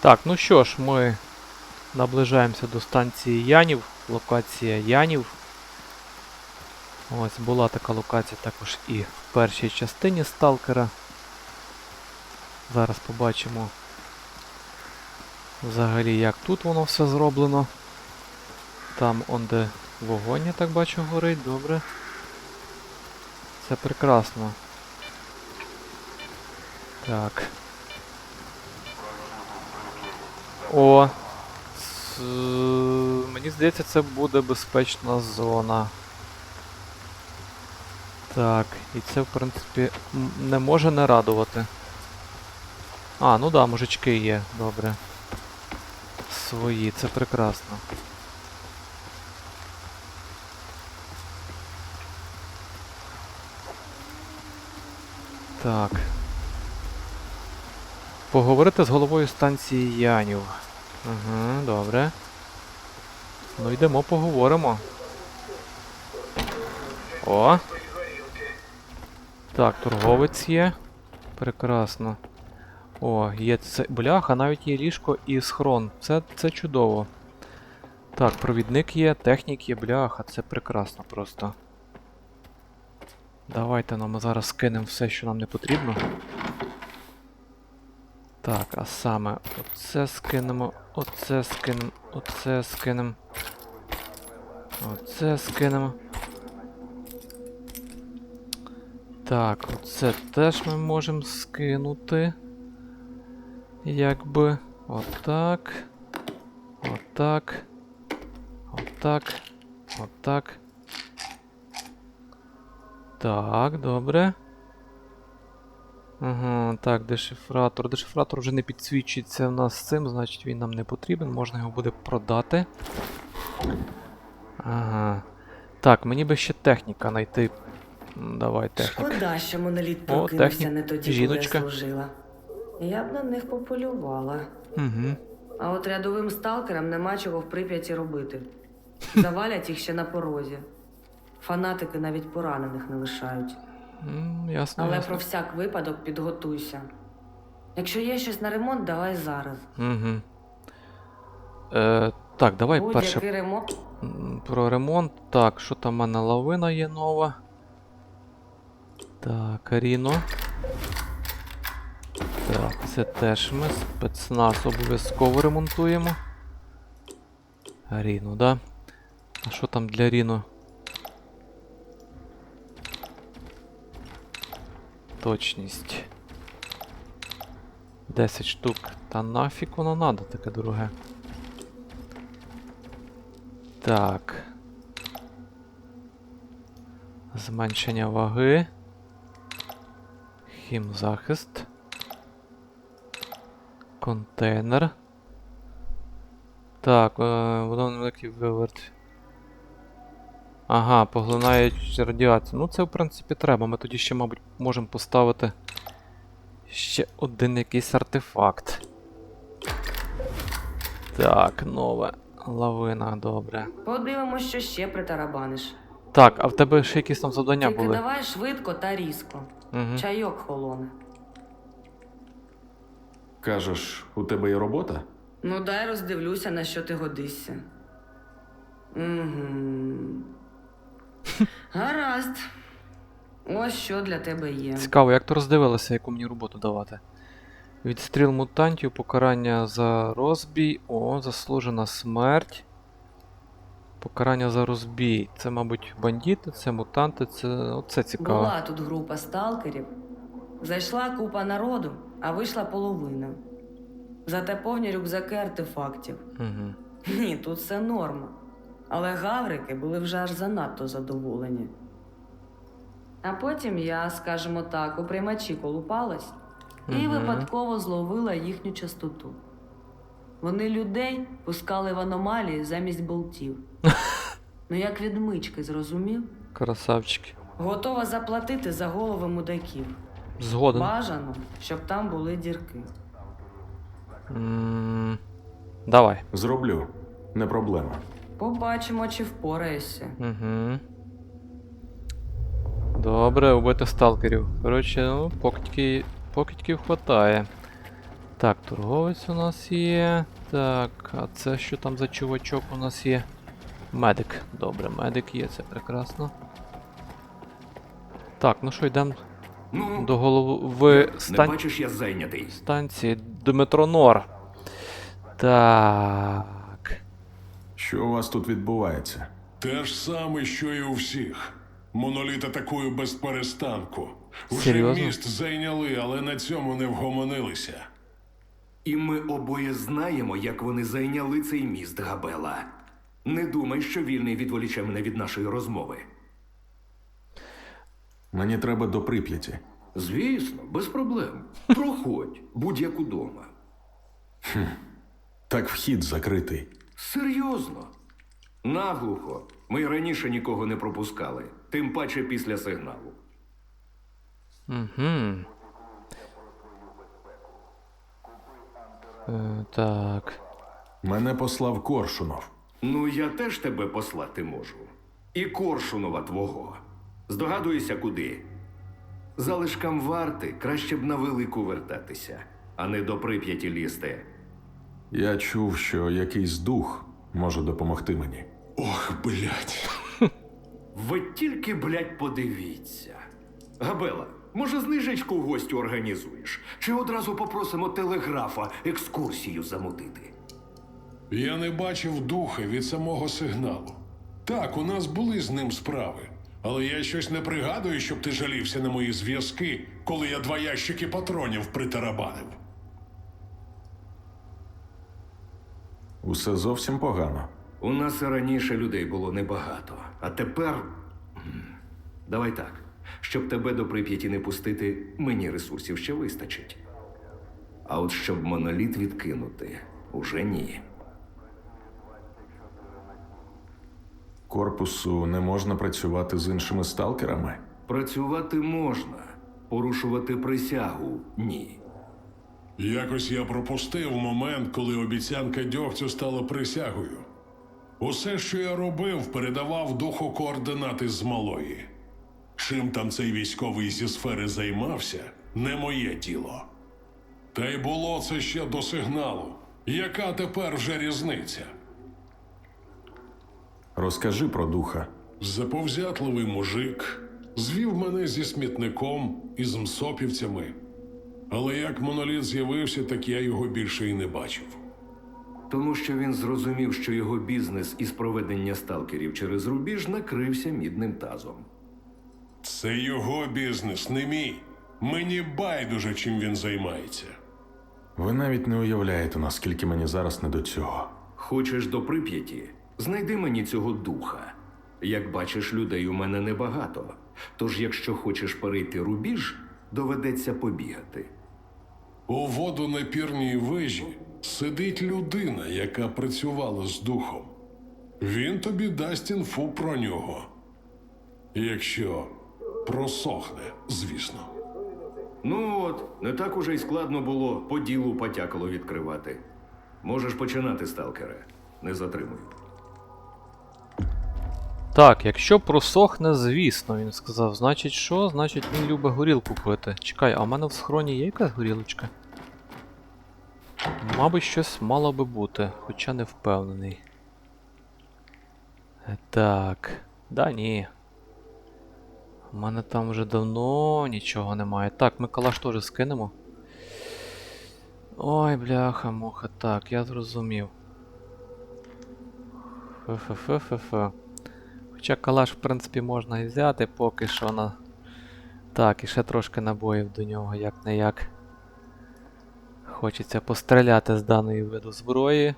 Так, ну що ж, ми наближаємося до станції Янів. Локація Янів. Ось була така локація також і в першій частині Сталкера. Зараз побачимо взагалі як тут воно все зроблено. Там он де вогонь, я так бачу, горить, добре. Це прекрасно. Так. О. С... Мені здається, це буде безпечна зона. Так, і це, в принципі, не може не радувати. А, ну да, мужички є, добре. Свої, це прекрасно. Так. Поговорити з головою станції Янів. Угу, добре. Ну йдемо, поговоримо. О! Так, торговець є. Прекрасно. О, є це. Бляха, навіть є ліжко і схрон. Це, це чудово. Так, провідник є, технік є, бляха, це прекрасно просто. Давайте нам зараз скинемо все, що нам не потрібно. Так, а саме оце скинемо, оце скинемо, оце скинемо. Оце скинемо. Так, оце теж ми можемо скинути. Якби. Отак. Отак. Отак. Отак. Так, добре. Ага, так, дешифратор. Дешифратор вже не підсвічується в нас з цим, значить він нам не потрібен, можна його буде продати. Ага. Так, мені би ще техніка знайти. Давай техніка. Шкода, що моноліт прокинувся не тоді, Жіночка. коли я служила. Я б на них пополювала. Угу. А от рядовим сталкерам нема чого в Прип'яті робити. Завалять їх ще на порозі. Фанатики навіть поранених не лишають. Ясно. Але ясно. про всяк випадок підготуйся. Якщо є щось на ремонт, давай зараз. Угу. Е, так, давай Будь-який перше ремонт. м, про ремонт. Так, що там в мене лавина є нова. Так, Аріно. Так, це теж ми спецназ обов'язково ремонтуємо. Ріно, да? А що там для Ріно? Точність. 10 штук. Та нафіг воно надо таке дороге. Так. Зменшення ваги. Хімзахист. Контейнер. Так, е, воно невеликий виверт. Ага, поглинають радіацію. Ну це в принципі треба. Ми тоді ще, мабуть, можемо поставити ще один якийсь артефакт. Так, нове. Лавина, добре. Подивимось, що ще притарабаниш. Так, а в тебе ще якісь там завдання Тільки були? давай швидко та різко. Угу. Чайок холоне. Кажеш, у тебе є робота? Ну, дай роздивлюся, на що ти годишся. Угу. Гаразд. Ось що для тебе є. Цікаво, як то роздивилося, яку мені роботу давати. Відстріл мутантів, покарання за розбій. О, заслужена смерть. Покарання за розбій. Це, мабуть, бандити, це мутанти, це. Оце цікаво. Була тут група сталкерів. Зайшла купа народу, а вийшла половина. Зате повні рюкзаки артефактів. Угу. Ні, тут все норма. Але гаврики були вже аж занадто задоволені. А потім я, скажімо так, у приймачі колупалась і Мгм. випадково зловила їхню частоту. Вони людей пускали в аномалії замість болтів. ну як відмички, зрозумів? Красавчики. Готова заплатити за голови мудаків. Згоден. Бажано, щоб там були дірки. м Давай. Зроблю. Не проблема. Побачимо, чи впораєшся. Угу. Добре, убити сталкерів. Коротше, ну, покидьки, покидьків хватає. Так, торговець у нас є. Так, а це що там за чувачок у нас є? Медик. Добре, медик є, це прекрасно. Так, ну що, йдемо Ну, до голови не стан... бачиш, я зайнятий. станції Дмитронор. Так. Що у вас тут відбувається? Те ж саме, що і у всіх. Моноліт атакує без перестанку. Уже Серйозно? міст зайняли, але на цьому не вгомонилися. І ми обоє знаємо, як вони зайняли цей міст Габела. Не думай, що вільний відволіче мене від нашої розмови. Мені треба до Прип'яті. Звісно, без проблем. Проходь, будь-як удома. Так вхід закритий. Серйозно. Наглухо. Ми й раніше нікого не пропускали, тим паче після сигналу. Угу. Е, так. Мене послав Коршунов. Ну, я теж тебе послати можу. І Коршунова твого. Здогадуєшся, куди? Залишкам варти краще б на велику вертатися, а не до прип'яті лізти. Я чув, що якийсь дух може допомогти мені. Ох, блядь. Ви тільки, блядь, подивіться. Габела, може, знижечку гостю організуєш? Чи одразу попросимо телеграфа екскурсію замутити? Я не бачив духа від самого сигналу. Так, у нас були з ним справи. Але я щось не пригадую, щоб ти жалівся на мої зв'язки, коли я два ящики патронів притарабанив. Усе зовсім погано. У нас і раніше людей було небагато, а тепер. Давай так. Щоб тебе до прип'яті не пустити, мені ресурсів ще вистачить. А от щоб моноліт відкинути, уже ні. Корпусу не можна працювати з іншими сталкерами. Працювати можна, порушувати присягу ні. Якось я пропустив момент, коли обіцянка дьогцю стала присягою. Усе, що я робив, передавав духу координати з малої. Чим там цей військовий зі сфери займався, не моє діло. Та й було це ще до сигналу. Яка тепер вже різниця? Розкажи про духа. Заповзятливий мужик звів мене зі смітником і з мсопівцями. Але як моноліт з'явився, так я його більше і не бачив. Тому що він зрозумів, що його бізнес із проведення сталкерів через рубіж накрився мідним тазом. Це його бізнес, не мій. Мені байдуже, чим він займається. Ви навіть не уявляєте, наскільки мені зараз не до цього. Хочеш до прип'яті? Знайди мені цього духа. Як бачиш, людей у мене небагато. Тож, якщо хочеш перейти рубіж, доведеться побігати. У водонапірній вежі сидить людина, яка працювала з духом. Він тобі дасть інфу про нього. Якщо просохне, звісно. Ну от, не так уже й складно було по ділу потякало відкривати. Можеш починати, сталкере. Не затримую. Так, якщо просохне, звісно, він сказав. Значить що? Значить він любить горілку пити. Чекай, а в мене в схроні є якась горілочка? Мабуть, щось мало би бути, хоча не впевнений. Так. Да ні. У мене там вже давно нічого немає. Так, ми калаш теж скинемо. Ой, бляха, муха. Так, я зрозумів. Фе-фе-фе-фе-фе. Хоча калаш, в принципі, можна і взяти поки що на. Так, і ще трошки набоїв до нього, як не як. Хочеться постріляти з даної виду зброї.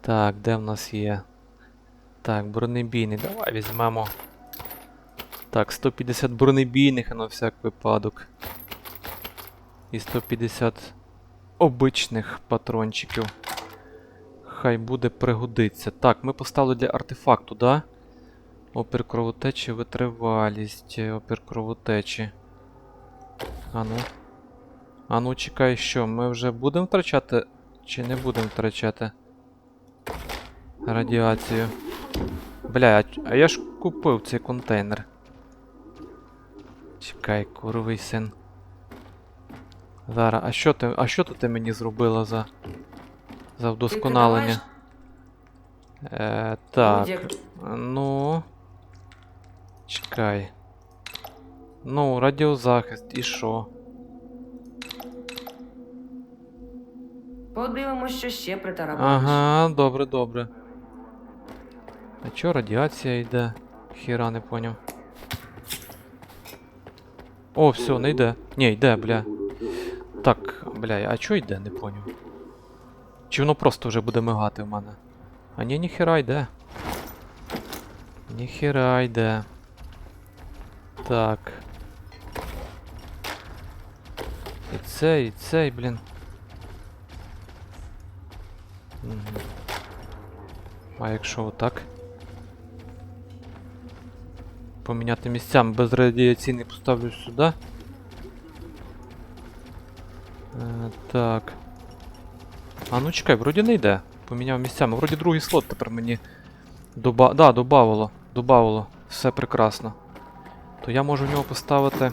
Так, де в нас є? Так, бронебійний. Давай візьмемо. Так, 150 бронебійних на всяк випадок. І 150 обичних патрончиків. Хай буде пригодиться. Так, ми поставили для артефакту, да? Опір кровотечі, витривалість, е, опір кровотечі. Ану. Ану, чекай, що, ми вже будемо втрачати чи не будемо втрачати? Радіацію. Бля, а я ж купив цей контейнер. Чекай, куровий син. Зараз, а що ти. А що ти мені зробила за. За вдосконалення? Е, так. Ну. Чекай. Ну, радіозахист, і що? Подивимось, що ще притарабаниш. Ага, добре, добре. А чо радіація йде? Хіра не поняв. О, все, не йде. Ні, йде, бля. Так, бля, а чо йде, не поняв. Чи воно просто вже буде мигати в мене? А ні, ніхера йде. Ніхера йде. Так. І цей, і цей, блін. А якщо отак? Поміняти місцями безрадіаційний поставлю сюди. Е, так. А ну чекай, вроді не йде. Поміняв місцями. Вроді другий слот тепер мені доба... Да, добавило. Добавило. Все прекрасно. То я можу в нього поставити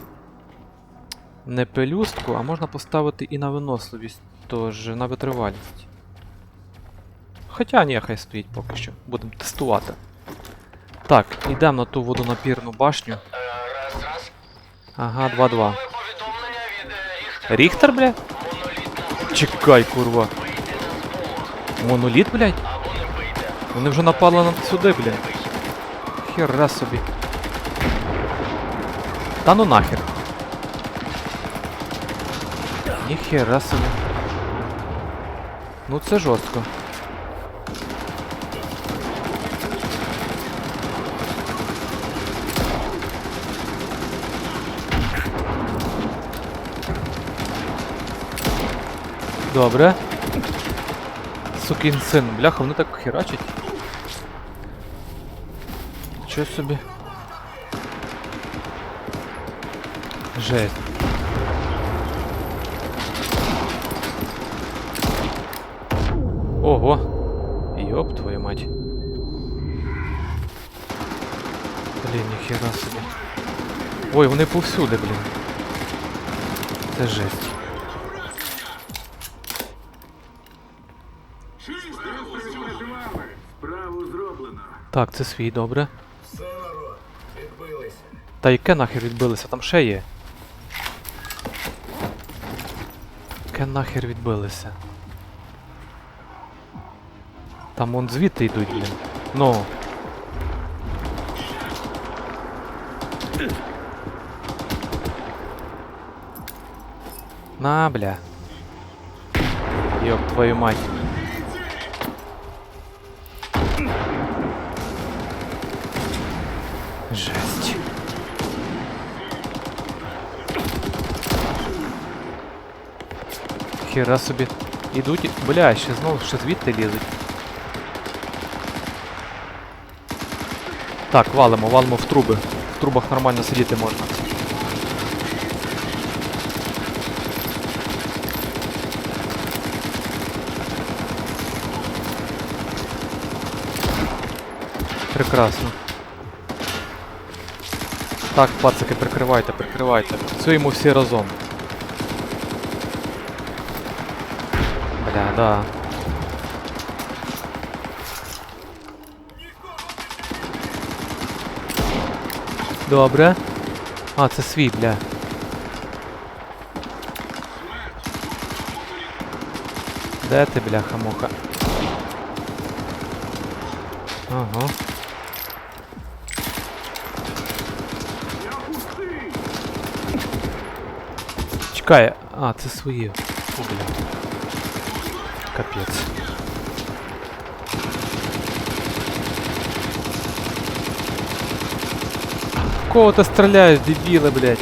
не пелюстку, а можна поставити і на виносливість, тож на витривалість. Хоча ні, хай стоїть поки що. Будемо тестувати. Так, йдемо на ту водонапірну башню. Ага, 2-2. Ріхтер, бля? Чекай, курва. Моноліт, блядь? Вони вже напали на сюди, блядь. Хера собі. Та ну нахер. Ніхера собі. Ну це жорстко. Добре. Сукін син, бляха, вони так херачать. Що собі? Жесть. Ого! Йоп твою мать. Блін, ніхера собі. Ой, вони повсюди, блін. Це жесть. Так, це свій, добре. Та яке нахер відбилися? Там ще є. Яке нахер відбилися? Там вон звідти йдуть, блін. Ну. На, бля. Йоп твою мать. Хера собі. Ідуть. Бля, ще знову ще звідти лізуть. Так, валимо, валимо в труби. В трубах нормально сидіти можна. Прекрасно. Так, пацики, прикривайте, прикривайте. Працюємо всі разом. Бля, да. Добре. А, це свій, бля. Де ти, бляха-муха? Ага. Чекай, а, це свої. Фу, бля. Капець. Кого ти стріляєш, дебіли, блядь?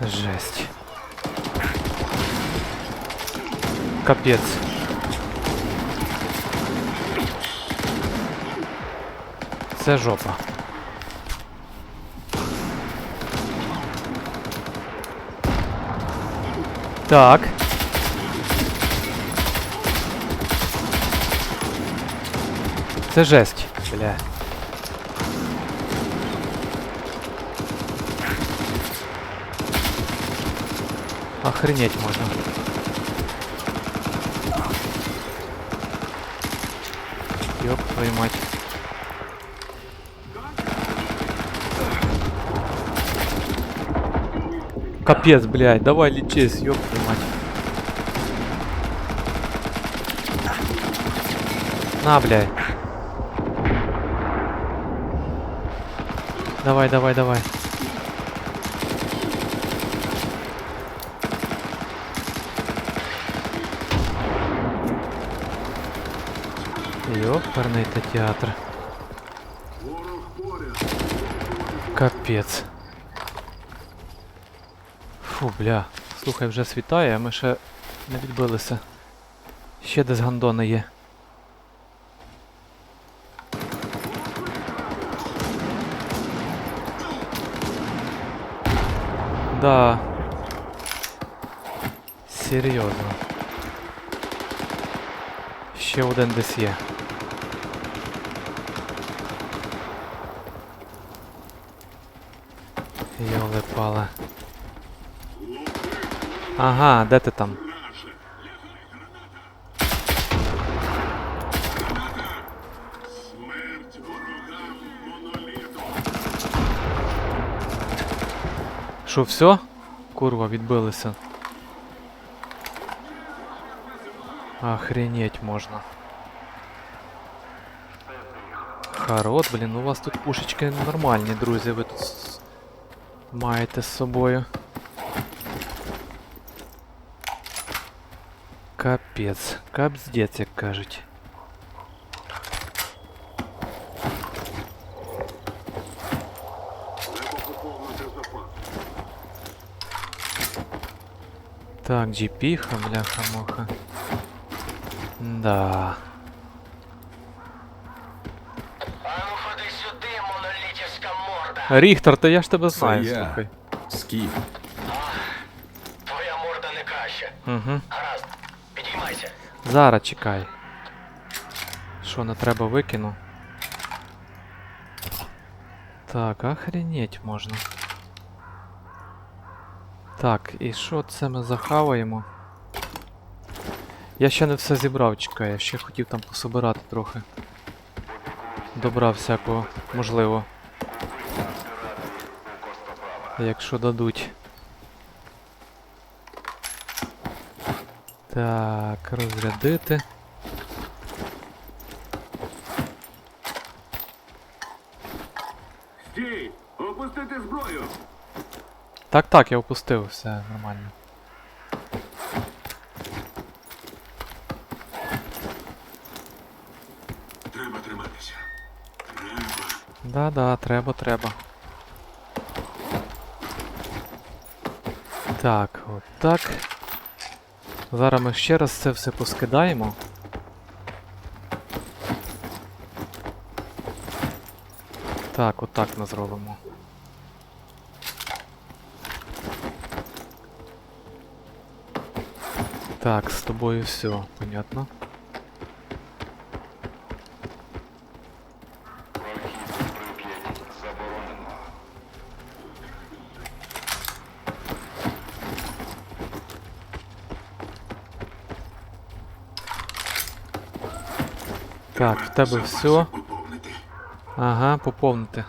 Жесть. Капец. Це жопа. Так. Це жесть, бля. Охренеть можна. Ёб твою мать. Капец, блядь, давай лечись, ёб твою мать. На, блядь. Давай, давай, давай. Ёперный то театр. Капець. Фу, бля. Слухай, вже світає, а ми ще не відбилися. Ще десь гандони є. Да. Серйозно. Ще один десь є. Ага, де ти там? Що, все? Курва, відбилися. Охренеть можна. Харот, блін, у вас тут пушечки нормальні, друзі, ви тут маєте з собою. Капець, капздець, як кажуть. Так, джіпіха, бляха-муха. Да. Ану ходи сюди, монолітівська морда. Ріхтер, то я ж тебе знаю, я. слухай. Скіф. Твоя морда не краще. Угу. Зараз чекай. Що не треба викину? Так, охренеть можна. Так, і що це ми захаваємо? Я ще не все зібрав, чекай, я ще хотів там пособирати трохи. Добра всякого, можливо. Якщо дадуть. Так, розрядити. Стій! Опустити зброю! Так, так, я опустив, все нормально. Треба триматися. Треба. Да-да, треба, треба. Так, от так. Зараз ми ще раз це все поскидаємо. Так, отак ми зробимо. Так, з тобою все, понятно. Так, в тебе все. Ага, поповнити.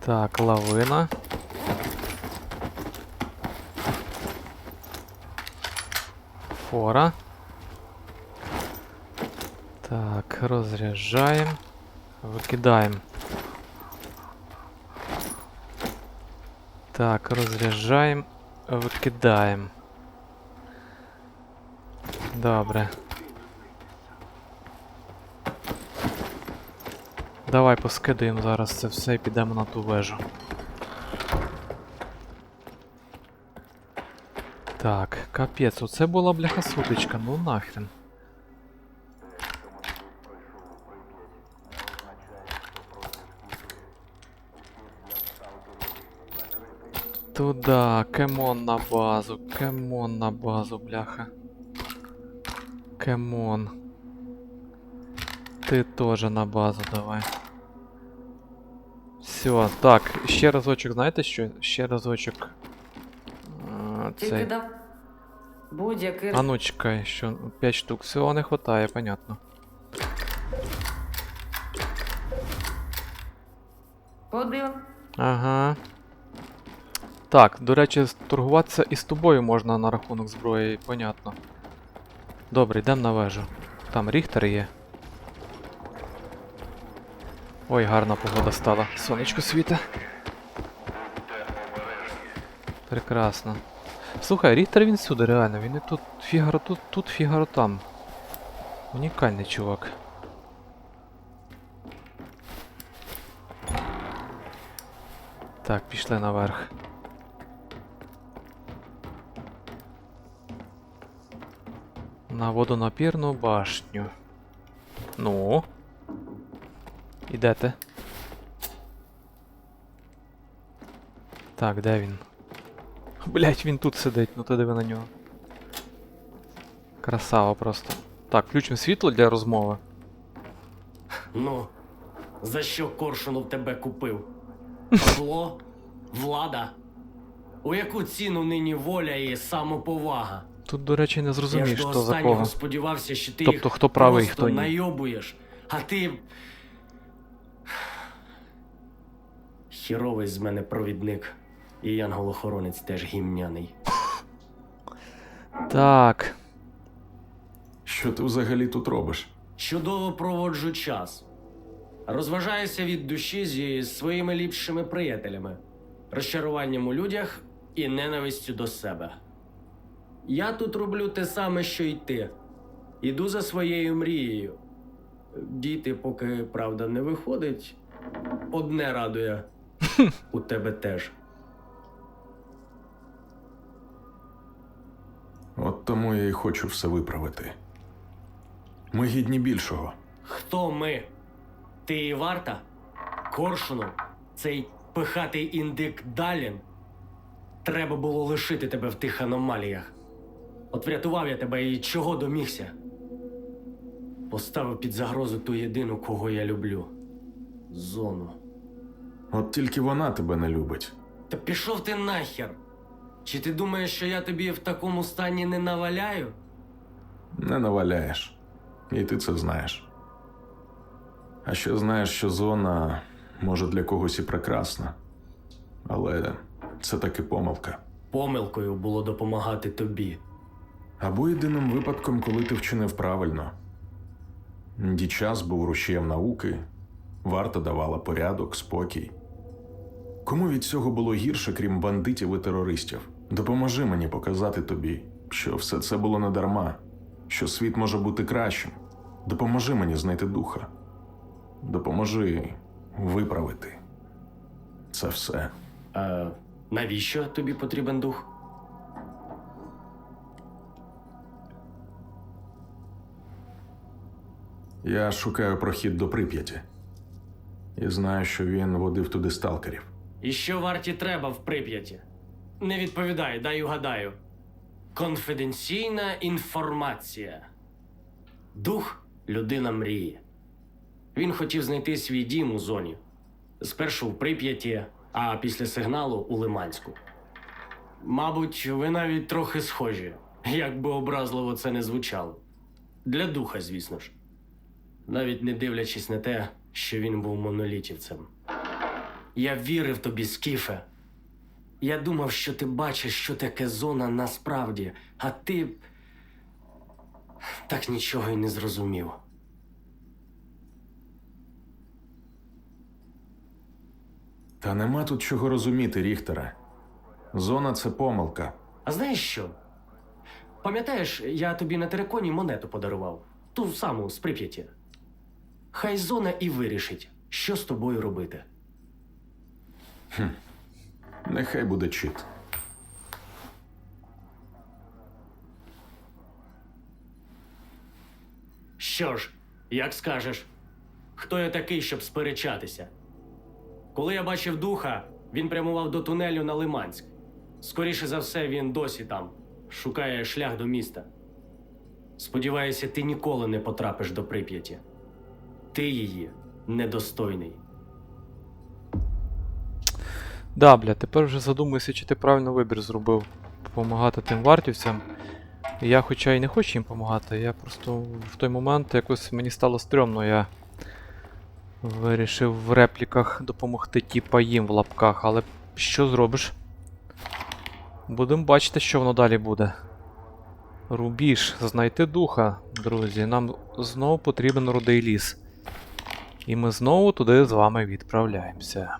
Так, лавина. Фора. Так, розряджаємо. Викидаємо. Так, розряджаємо. Викидаємо. Добре. Давай поскидаємо зараз це все і підемо на ту вежу. Так, капець, оце була бляха сутичка, ну нахрен. Туда, кемон на базу, кемон на базу, бляха. Кемон. Ти теж на базу давай. Все, так, ще разочок, знаєте що? Ще разочок. А, Тільки цей. дав будь-який А ну чекай, що 5 штук. Всього не хватає, понятно. подив. Ага. Так, до речі, торгуватися і з тобою можна на рахунок зброї, понятно. Добре, йдемо на вежу. Там Ріхтер є. Ой, гарна погода стала. Сонечко світе. Прекрасно. Слухай, Ріхтер він сюди, реально. Він і тут фігаро тут, тут фігаро там. Унікальний чувак. Так, пішли наверх. На водонапірну башню. Ну. Ідете. Так, де він? Блять, він тут сидить, ну ти диви на нього. Красава просто. Так, включимо світло для розмови. Ну, за що Коршунов тебе купив? Зло? Влада? У яку ціну нині воля і самоповага? Тут, до речі, не зрозумієш, хто за останнього кого. сподівався, що ти Тобто, хто правий, просто хто ні. найобуєш, а ти. Хіровий з мене провідник. І янголохоронець теж гімняний. Так. Що ти взагалі тут робиш? Чудово проводжу час. Розважаюся від душі зі своїми ліпшими приятелями, розчаруванням у людях і ненавистю до себе. Я тут роблю те саме, що й ти. Іду за своєю мрією. Діти, поки правда не виходить, одне радує. У тебе теж. От тому я і хочу все виправити. Ми гідні більшого. Хто ми? Ти і варта? Коршунов? Цей пихатий індик Далін? Треба було лишити тебе в тих аномаліях. От врятував я тебе і чого домігся? Поставив під загрозу ту єдину, кого я люблю. Зону. От тільки вона тебе не любить. Та пішов ти нахер. Чи ти думаєш, що я тобі в такому стані не наваляю? Не наваляєш. І ти це знаєш. А ще знаєш, що зона може для когось і прекрасна. Але це таки помилка. Помилкою було допомагати тобі. Або єдиним випадком, коли ти вчинив правильно. Дічас був рушієм науки, варта давала порядок, спокій. Кому від цього було гірше, крім бандитів і терористів? Допоможи мені показати тобі, що все це було не дарма, що світ може бути кращим. Допоможи мені знайти духа. Допоможи виправити. Це все. А навіщо тобі потрібен дух? Я шукаю прохід до Прип'яті. І знаю, що він водив туди сталкерів. І що варті треба в Прип'яті? Не відповідай, дай угадаю. Конфіденційна інформація. Дух людина мрії. Він хотів знайти свій дім у зоні. Спершу в Прип'яті, а після сигналу у Лиманську. Мабуть, ви навіть трохи схожі, як би образливо це не звучало. Для духа, звісно ж. Навіть не дивлячись на те, що він був монолітівцем. Я вірив тобі, Скіфе. Я думав, що ти бачиш, що таке зона насправді, а ти так нічого й не зрозумів. Та нема тут чого розуміти, Ріхтере. Зона це помилка. А знаєш що? Пам'ятаєш, я тобі на териконі монету подарував, ту саму з Прип'яті. Хай зона і вирішить, що з тобою робити. Нехай буде чит. Що ж, як скажеш, хто я такий, щоб сперечатися? Коли я бачив духа, він прямував до тунелю на Лиманськ. Скоріше за все, він досі там, шукає шлях до міста. Сподіваюся, ти ніколи не потрапиш до Прип'яті. Ти її недостойний. Да, бля, тепер вже задумуюся, чи ти правильно вибір зробив. Помагати тим вартівцям. Я хоча й не хочу їм допомагати, я просто в той момент якось мені стало стрьомно, я вирішив в репліках допомогти типа їм в лапках, але що зробиш? Будемо бачити, що воно далі буде. Рубіж, знайти духа, друзі. Нам знову потрібен рудий ліс. І ми знову туди з вами відправляємося.